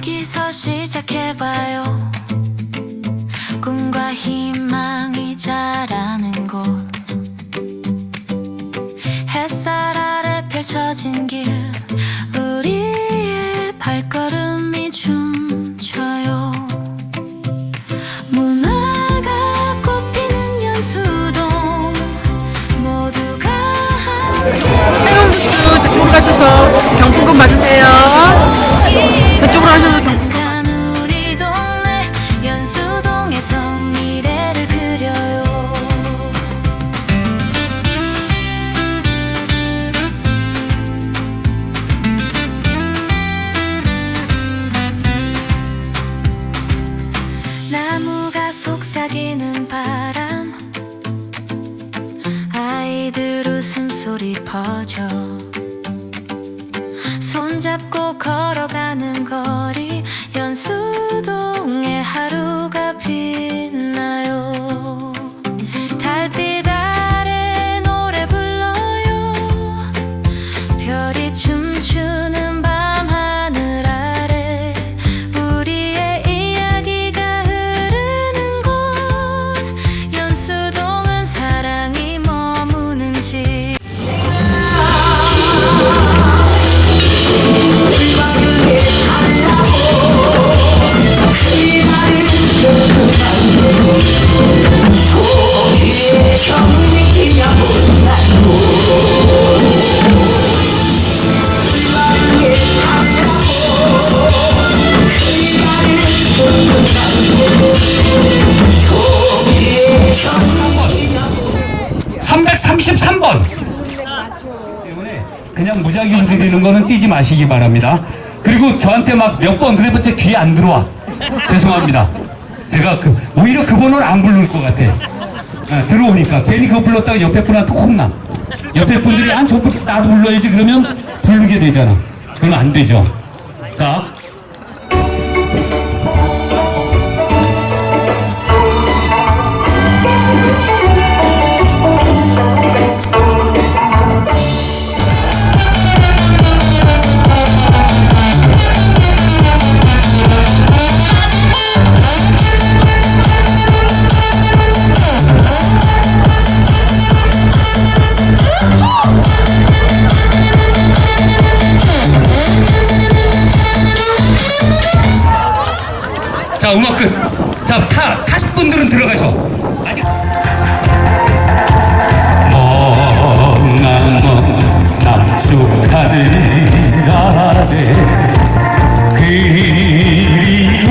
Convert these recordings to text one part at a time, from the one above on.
여기서 시작해봐요 꿈과 희망이 자라는 곳 햇살 아래 펼쳐진 길 우리의 발걸음이 춤춰요 문화가 꽃피는 연수동 모두가 지금 저쪽으로 가셔서 경품금 받으세요. 연수동에서 미래를 그려요 나무가 속삭이는 바람 아이들 웃음소리 퍼져 손잡고 걸어가는 거리. 연수동의 하루 13번. 때문에 그냥 무작위 흔들리는 거는 뛰지 마시기 바랍니다. 그리고 저한테 막 몇 번 그래 봤자 귀에 안 들어와. 죄송합니다. 제가 그 오히려 그 번호를 안 부를 것 같아. 네, 들어오니까. 괜히 그거 불렀다가 옆에 분한테 혼나. 옆에 분들이 아, 안 전부 나도 불러야지. 그러면 부르게 되잖아. 그럼 안 되죠. 자. 자 음악 끝. 자 타, 타실 분들은 들어가셔. 아직. 멍한 남쪽 하늘 아래 그리운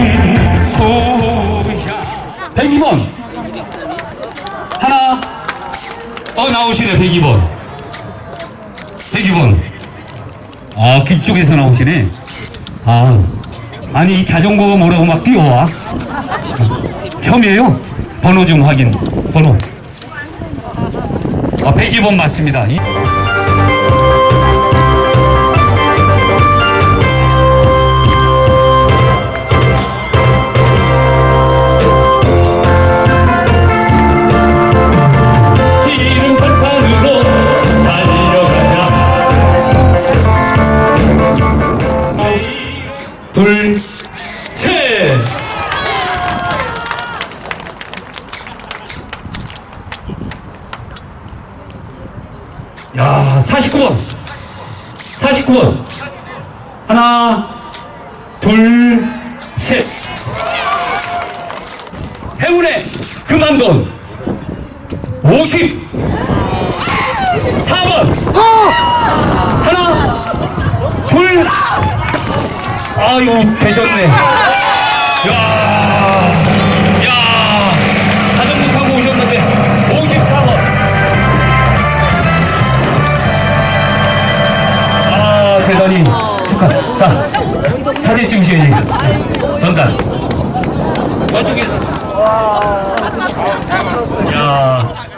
고향 102번. 하나. 어 나오시네 102번. 102번. 아 그쪽에서 나오시네. 아 아니 이 자전거가 뭐라고 막 뛰어와 처음이에요? 번호 좀 확인. 번호. 아 102번 맞습니다 둘, 셋! 야, 49번! 49번! 하나, 둘, 셋! 행운의 금한돈! 50! 4번! 하나, 둘! 아, 여기 계셨네. 야, 야, 자전거 타고 오셨는데, 54번. 아, 대단히 축하. 자, 사진 찍으셔야지. 전달. 아, 저기. 야.